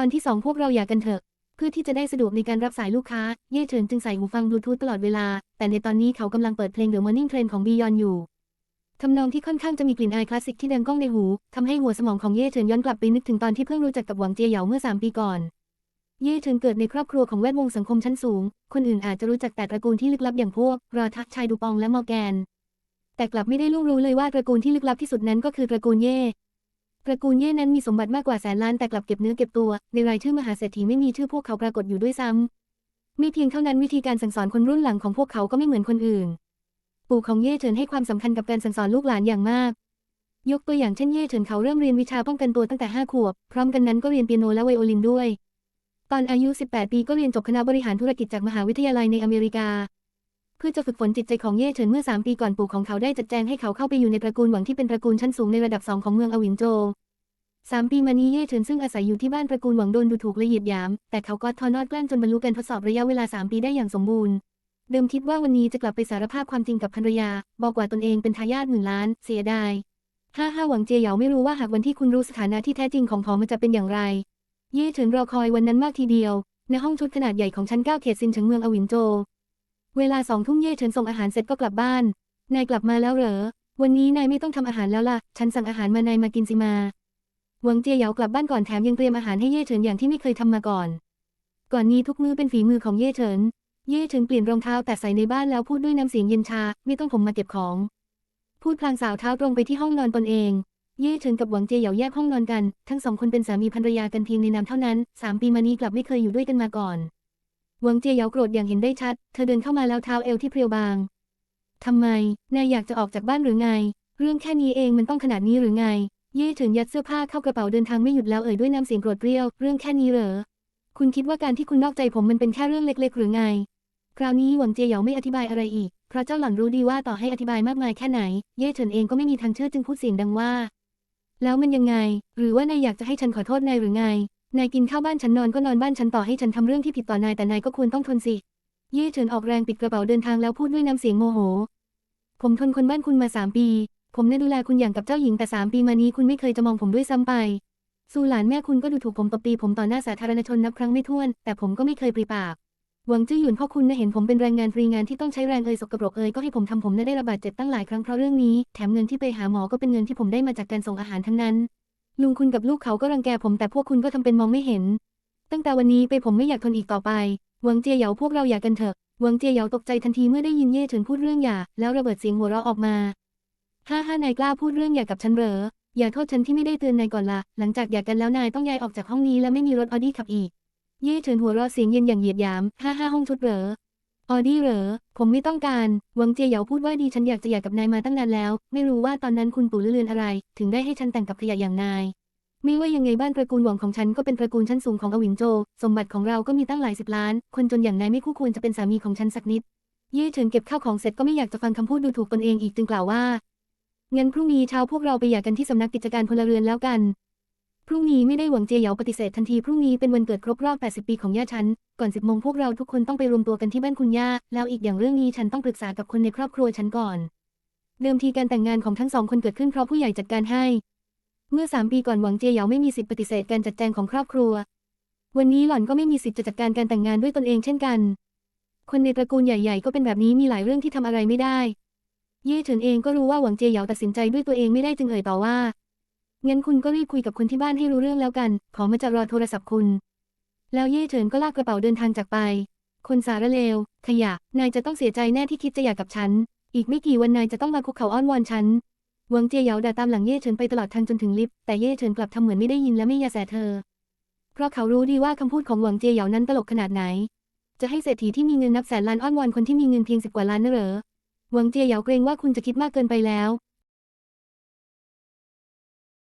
ตอนที่สองพวกเราอยากกันเถอะ เพื่อที่จะได้สะดวกในการรับสายลูกค้า เย่เฉินจึงใส่หูฟังบลูทูธตลอดเวลา แต่ในตอนนี้เขากำลังเปิดเพลง The Morning Train ของบียอนอยู่ทำนองที่ค่อนข้างจะมีกลิ่นอายคลาสสิกที่ดังก้องในหูทำให้หัวสมองของเย่เฉินย้อนกลับไปนึกถึงตอนที่เพิ่งรู้จักกับหวังเจียเหยาเมื่อ 3 ปีก่อน เย่เฉินเกิดในครอบครัวของแวดวงสังคมชั้นสูง คนอื่นอาจจะรู้จักแต่ตระกูลที่ลึกลับอย่างพวกรอทักชายดูปองและมอร์แกน แต่กลับไม่ได้ล่วงรู้เลยว่าตระกูลที่ลึกลับที่สุดนั้นก็คือตระกูลเย่ ระกูลเย่นั้นมีสมบัติมากกว่าแสนล้านแต่กลับเก็บเนื้อเก็บตัว ในรายชื่อมหาเศรษฐีไม่มีชื่อพวกเขาปรากฏอยู่ด้วยซ้ำไม่เพียงเท่านั้นวิธีการสั่งสอนคนรุ่นหลังของพวกเขาก็ไม่เหมือนคนอื่น ปู่ของเย่เฉินให้ความสำคัญกับการสั่งสอนลูกหลานอย่างมาก ยกตัวอย่างเช่นเย่เฉินเขาเริ่มเรียนวิชาป้องกันตัวตั้งแต่5ขวบ พร้อมกันนั้นก็เรียนเปียโนและไวโอลินด้วย ตอนอายุ 18 ปีก็เรียนจบคณะบริหารธุรกิจจากมหาวิทยาลัยในอเมริกา เพื่อจะฝึกฝนจิตใจของเย่เฉินเมื่อ 3 ปีก่อนปู่ของเขาได้จัดแจงให้เขาเข้าไปอยู่ในตระกูลหวังที่เป็นตระกูลชั้นสูงในระดับสองของเมืองอวินโจสามปีมานี้เย่เฉินซึ่งอาศัยอยู่ที่บ้านตระกูลหวังโดนดูถูกละเหยียดยาม แต่เขาก็ทอนอดแกล้งจนบรรลุการทดสอบระยะเวลา 3 ปีได้อย่างสมบูรณ์ เดิมคิดว่าวันนี้จะกลับไปสารภาพความจริงกับภรรยา บอกว่าตนเองเป็นทายาทหมื่นล้าน เสียดายห้าห้าหวังเจียเหยาไม่รู้ว่าหากวันที่คุณรู้สถานะที่แท้จริงของผอมันจะเป็นอย่างไร เย่เฉินรอคอยวันนั้นมากทีเดียว ในห้องชุดขนาดใหญ่ของชั้นเก้าเขตซินเฉิงเมืองอวินโจ เวลาสองทุ่มเย่เฉินส่งอาหารเสร็จก็กลับบ้าน นายกลับมาแล้วเหรอ วันนี้นายไม่ต้องทำอาหารแล้วล่ะ ฉันสั่งอาหารมานายมากินสิมา หวังเจียเหยากลับบ้านก่อนแถมยังเตรียมอาหารให้เย่เฉินอย่างที่ไม่เคยทำมาก่อน ก่อนนี้ทุกมื้อเป็นฝีมือของเย่เฉิน เย่เฉินเปลี่ยนรองเท้าแต่ใส่ในบ้านแล้วพูดด้วยน้ำเสียงเย็นชา ไม่ต้องผมมาเก็บของ พูดพลางสาวเท้าตรงไปที่ห้องนอนตนเอง เย่เฉินกับหวังเจียเหยาแยกห้องนอนกัน ทั้งสองคนเป็นสามีภรรยากันเพียงในนามเท่านั้นสามปีมานี้กลับไม่เคยอยู่ด้วยกันมาก่อน หวังเจียเหยาโกรธอย่างเห็นได้ชัด เธอเดินเข้ามาแล้วเท้าเอวที่เพรียวบาง ทำไม นายอยากจะออกจากบ้านหรือไง เรื่องแค่นี้เองมันต้องขนาดนี้หรือไง เย่เฉินยัดเสื้อผ้าเข้ากระเป๋าเดินทางไม่หยุดแล้วเอ่ยด้วยน้ำเสียงโกรธเรี้ยว เรื่องแค่นี้เหรอ คุณคิดว่าการที่คุณนอกใจผมมันเป็นแค่เรื่องเล็ก ๆ หรือไง คราวนี้หวังเจียเหยาไม่อธิบายอะไรอีก เพราะเจ้าหลังรู้ดีว่าต่อให้อธิบายมากมายแค่ไหน เย่เฉินเองก็ไม่มีทางเชื่อจึงพูดเสียงดังว่า แล้วมันยังไง หรือว่านายอยากจะให้ฉันขอโทษนายหรือไง นายกินข้าวบ้านฉันนอนก็นอนบ้านฉันต่อให้ฉันทำเรื่องที่ผิดต่อนายแต่นายก็ควรต้องทนสิเย่เฉินออกแรงปิดกระเป๋าเดินทางแล้วพูดด้วยน้ำเสียงโมโห ผมทนคนบ้านคุณมาสามปี ผมได้ดูแลคุณอย่างกับเจ้าหญิงแต่สามปีมานี้คุณไม่เคยจะมองผมด้วยซ้ำไปสู่หลานแม่คุณก็ดูถูกผมตบตีผมต่อหน้าสาธารณชนนับครั้งไม่ถ้วน แต่ผมก็ไม่เคยปริปากหวังจื้อหยุนพ่อคุณนะเห็นผมเป็นแรงงานฟรีงานที่ต้องใช้แรงเอ่ยสกปรกเอ่ยก็ให้ผมทำผมนะได้ระบาดเจ็บตั้งหลายครั้งเพราะเรื่องนี้ แถมเงินที่ไปหาหมอก็เป็นเงินที่ผมได้มาจากการส่งอาหารทั้งนั้น ลุงคุณกับลูกเขาก็รังแกผมแต่พวกคุณก็ทำเป็นมองไม่เห็น ตั้งแต่วันนี้ไปผมไม่อยากทนอีกต่อไปหวังเจียเหยาพวกเราอยากันเถอะหวังเจียเหยาตกใจทันทีเมื่อได้ยินเย่เฉินพูดเรื่องหย่าแล้วระเบิดเสียงหัวเราะออกมาห้าห้านายกล้าพูดเรื่องหย่ากับฉันเหรออย่าโทษฉันที่ไม่ได้เตือนนายก่อนละหลังจากหย่ากันแล้วนายต้องย้ายออกจากห้องนี้และไม่มีรถออดี้ขับอีก เย่เฉินหัวเราะเสียงเย็นอย่างเหยียดหยามห้าห้าห้องชุดเหรอ ออดี้เหรอ ผมไม่ต้องการ หวังเจียเหยาพูดว่าดีฉันอยากจะหย่ากับนายมาตั้งนานแล้ว ไม่รู้ว่าตอนนั้นคุณปู่เลื่อนอะไร ถึงได้ให้ฉันแต่งกับขยะอย่างนาย ไม่ว่ายังไงบ้านตระกูลหวังของฉันก็เป็นตระกูลชั้นสูงของอวินโจ สมบัติของเราก็มีตั้งหลายสิบล้าน คนจนอย่างนายไม่คู่ควรจะเป็นสามีของฉันสักนิด เย่เฉินเก็บข้าวของเสร็จก็ไม่อยากจะฟังคำพูดดูถูกตนเองอีกจึงกล่าวว่างั้นพรุ่งนี้เช้าพวกเราไปหย่ากันที่สำนักกิจการพลเรือนแล้วกัน พรุ่งนี้ไม่ได้หวังเจียเหยาปฏิเสธทันทีพรุ่งนี้เป็นวันเกิดครบรอบ 80 ปีของย่าฉัน ก่อน 10 โมงพวกเราทุกคนต้องไปรวมตัวกันที่บ้านคุณย่า แล้วอีกอย่างเรื่องนี้ฉันต้องปรึกษากับคนในครอบครัวฉันก่อน เดิมทีการแต่งงานของทั้งสองคนเกิดขึ้นเพราะผู้ใหญ่จัดการให้ เมื่อ 3 ปีก่อนหวังเจียเหยาไม่มีสิทธิปฏิเสธการจัดแจงของครอบครัว วันนี้หล่อนก็ไม่มีสิทธิ์จะจัดการการแต่งงานด้วยตนเองเช่นกัน คนในตระกูลใหญ่ ๆ ก็เป็นแบบนี้มีหลายเรื่องที่ทำอะไรไม่ได้ เย่เฉินเองก็รู้ว่าหวังเจียเหยาตัดสินใจด้วยตัวเองไม่ได้จึงเอ่ยต่อว่า งั้นคุณก็รีบคุยกับคนที่บ้านให้รู้เรื่องแล้วกัน ขอมาจะรอโทรศัพท์คุณ แล้วเย่เฉินก็ลากกระเป๋าเดินทางจากไป คนสารเลว ขยะ นายจะต้องเสียใจแน่ที่คิดจะหย่ากับฉัน อีกไม่กี่วันนายจะต้องมาคุกเข่าอ้อนวอนฉันหวังเจียเหยาด่าตามหลังเย่เฉินไปตลอดทางจนถึงลิฟต์ แต่เย่เฉินกลับทำเหมือนไม่ได้ยินและไม่ยาแสเธอ เพราะเขารู้ดีว่าคำพูดของหวังเจียเหยานั้นตลกขนาดไหน จะให้เศรษฐีที่มีเงินนับแสนล้านอ้อนวอนคนที่มีเงินเพียงสิบกว่าล้านน่ะเหรอหวังเจียเหยาเกรงว่าคุณจะคิดมากเกินไปแล้ว